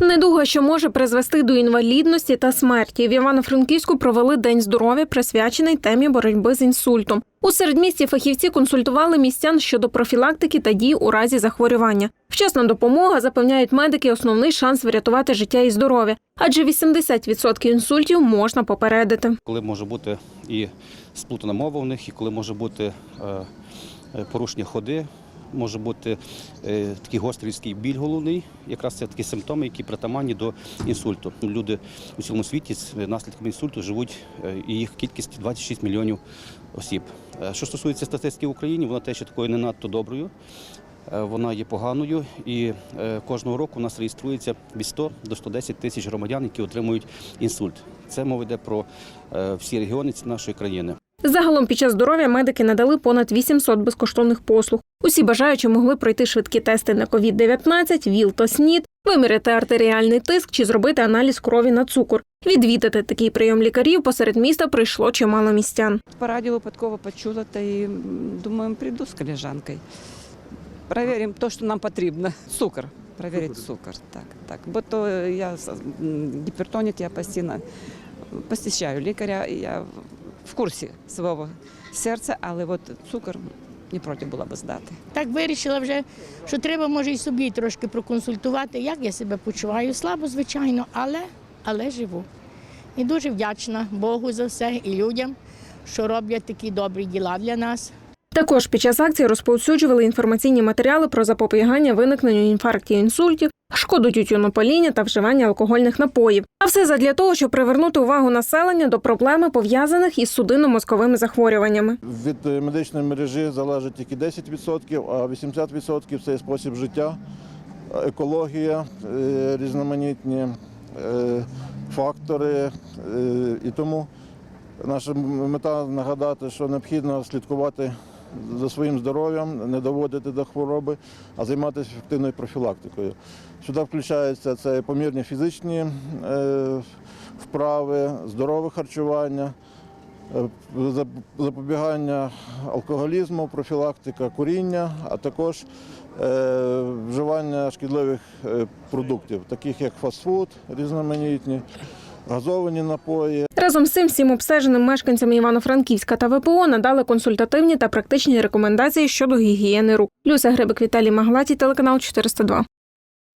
Недуга, що може призвести до інвалідності та смерті. В Івано-Франківську провели День здоров'я, присвячений темі боротьби з інсультом. У середмісті фахівці консультували містян щодо профілактики та дій у разі захворювання. Вчасна допомога, запевняють медики, основний шанс врятувати життя і здоров'я, адже 80% інсультів можна попередити. коли може бути і сплутана мова у них, і коли може бути е, е, порушення ходи, може бути е, такий гострий різкий біль головний. Якраз це такі симптоми, які притаманні до інсульту. Люди у цілому світі з наслідками інсульту живуть, е, і їх кількість 26 мільйонів осіб. Е, Що стосується статистики в Україні, вона теж такою не надто доброю. Вона є поганою, і кожного року у нас реєструється від 100 до 110 тисяч громадян, які отримують інсульт. Це мова йде про всі регіони нашої країни. Загалом під час здоров'я медики надали понад 800 безкоштовних послуг. Усі бажаючі могли пройти швидкі тести на COVID-19, ВІЛ та СНІД, виміряти артеріальний тиск чи зробити аналіз крові на цукор. Відвідати такий прийом лікарів посеред міста прийшло чимало містян. По радио випадково почула та і думаю, прийду з колежанкою. Перевіримо те, що нам потрібно. Цукор. Перевірити цукор. Так, так. Бо то я гіпертонік, я постійно посещаю лікаря, і я в курсі свого серця, але от цукор не проти була би здати. Так вирішила вже, що треба може і собі трошки проконсультувати, як я себе почуваю. Слабо, звичайно, але, але живу. І дуже вдячна Богу за все і людям, що роблять такі добрі діла для нас. Також під час акції розповсюджували інформаційні матеріали про запобігання виникненню інфарктів, інсультів, шкоду тютюнопаління та вживання алкогольних напоїв. А все задля того, щоб привернути увагу населення до проблеми, пов'язаних із судинно-мозковими захворюваннями. Від е, медичної мережі залежить тільки 10%, а 80% це спосіб життя, екологія, е, різноманітні е, фактори. І тому наша мета нагадати, що необхідно слідкувати за своїм здоров'ям, не доводити до хвороби, а займатися ефективною профілактикою. Сюди включаються це помірні фізичні е, вправи, здорове харчування. Е, запобігання алкоголізму, профілактика куріння, а також е, вживання шкідливих продуктів, таких як фастфуд, різноманітні, газовані напої. Разом з цим всім обстеженим мешканцям Івано-Франківська та ВПО надали консультативні та практичні рекомендації щодо гігієни рук. Люся Грибик Віталій Маглаті, телеканал 402.